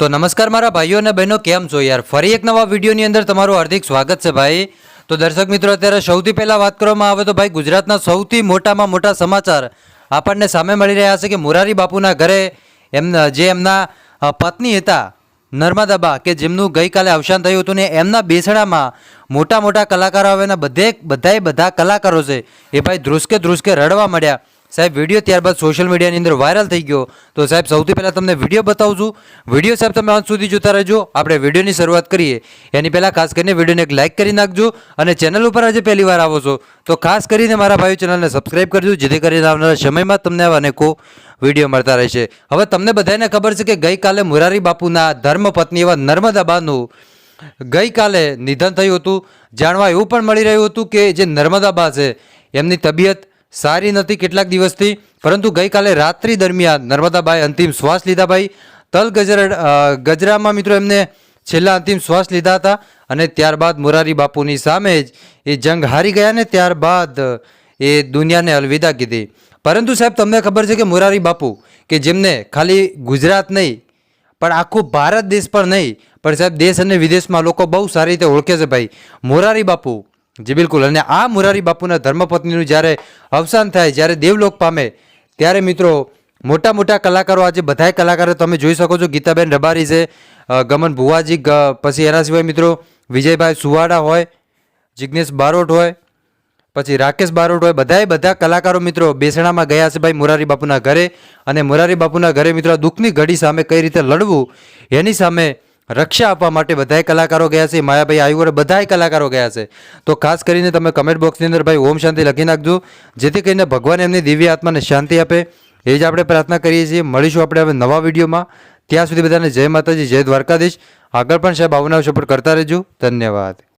તો નમસ્કાર મારા ભાઈઓ અને બહેનો, કેમ છો યાર? ફરી એક નવા વિડીયોની અંદર તમારું હાર્દિક સ્વાગત છે ભાઈ. તો દર્શક મિત્રો, અત્યારે સૌથી પહેલાં વાત કરવામાં આવે તો ભાઈ, ગુજરાતના સૌથી મોટામાં મોટા સમાચાર આપણને સામે મળી રહ્યા છે કે મોરારી બાપુના ઘરે એમના જે એમના પત્ની હતા નર્મદાબા કે જેમનું ગઈકાલે અવસાન થયું હતું ને એમના બેસણામાં મોટા મોટા કલાકારો આવેના બધે, બધાએ બધા કલાકારો છે એ ભાઈ ધ્રુસકે ધ્રુસકે રડવા મળ્યા સાહેબ વીડિયો ત્યારબાદ સોશિયલ મીડિયાની અંદર વાયરલ થઈ ગયો. તો સાહેબ, સૌથી પહેલાં તમને વીડિયો બતાવું છું વીડિયો સાહેબ, તમે અંત સુધી જોતા રહેજો. આપણે વિડીયોની શરૂઆત કરીએ. એની પહેલાં ખાસ કરીને વિડીયોને એક લાઇક કરી નાખજો અને ચેનલ ઉપર આજે પહેલી વાર આવો છો, તો ખાસ કરીને મારા ભાઈ ચેનલને સબસ્ક્રાઇબ કરજો, જેથી કરીને આવનારા સમયમાં તમને આવા અનેકો વીડિયો મળતા રહેશે. હવે તમને બધાને ખબર છે કે ગઈકાલે મુરારી બાપુના ધર્મપત્ની એવા નર્મદાબાનું ગઈકાલે નિધન થયું હતું. જાણવા એવું પણ મળી રહ્યું હતું કે જે નર્મદાબા છે, એમની તબિયત સારી નથી કેટલાક દિવસથી, પરંતુ ગઈકાલે રાત્રિ દરમિયાન નર્મદાબાઈ અંતિમ શ્વાસ લીધા ભાઈ. તલ ગજર ગજરામાં મિત્રો એમને છેલ્લા અંતિમ શ્વાસ લીધા હતા અને ત્યારબાદ મોરારી બાપુની સામે જ એ જંગ હારી ગયા ને ત્યારબાદ, એ દુનિયાને અલવિદા કીધી. પરંતુ સાહેબ, તમને ખબર છે કે મોરારી બાપુ, કે જેમને ખાલી ગુજરાત નહીં, પણ આખું ભારત દેશ પણ નહીં, પણ સાહેબ, દેશ અને વિદેશમાં લોકો બહુ સારી રીતે ઓળખે છે ભાઈ. મોરારી બાપુ જી, બિલકુલ. અને આ મોરારી બાપુના ધર્મપત્નીનું જ્યારે અવસાન થાય, જ્યારે દેવલોક પામે, ત્યારે મિત્રો, મોટા મોટા કલાકારો આજે બધાય કલાકારો તમે જોઈ શકો છો. ગીતાબેન રબારી છે ગમન ભુવાજી પછી એના સિવાય મિત્રો, વિજયભાઈ સુવાડા હોય જિજ્ઞેશ બારોટ હોય, પછી રાકેશ બારોટ હોય બધાએ બધા કલાકારો મિત્રો બેસણામાં ગયા છે ભાઈ મોરારી બાપુના ઘરે. અને મોરારી બાપુના ઘરે મિત્રો દુઃખની ઘડી સામે કઈ રીતે લડવું, એની સામે રક્ષા આપવા માટે બધાય કલાકારો ગયા છે. માયાભાઈ આયુવર બધાય કલાકારો ગયા છે. તો ખાસ કરીને તમે કમેન્ટ બોક્સની અંદર ભાઈ ઓમ શાંતિ લખી નાખજો. જેથી કરીને ભગવાન એમની દિવ્ય આત્માને શાંતિ આપે. એ જ આપણે પ્રાર્થના કરીએ છીએ. મળીશું આપણે હવે નવા વિડીયોમાં. ત્યાં સુધી બધાને જય માતાજી, જય દ્વારકાધીશ. આગળ પણ સાહેબ આવનાર સપોર્ટ કરતા રહેજો. ધન્યવાદ.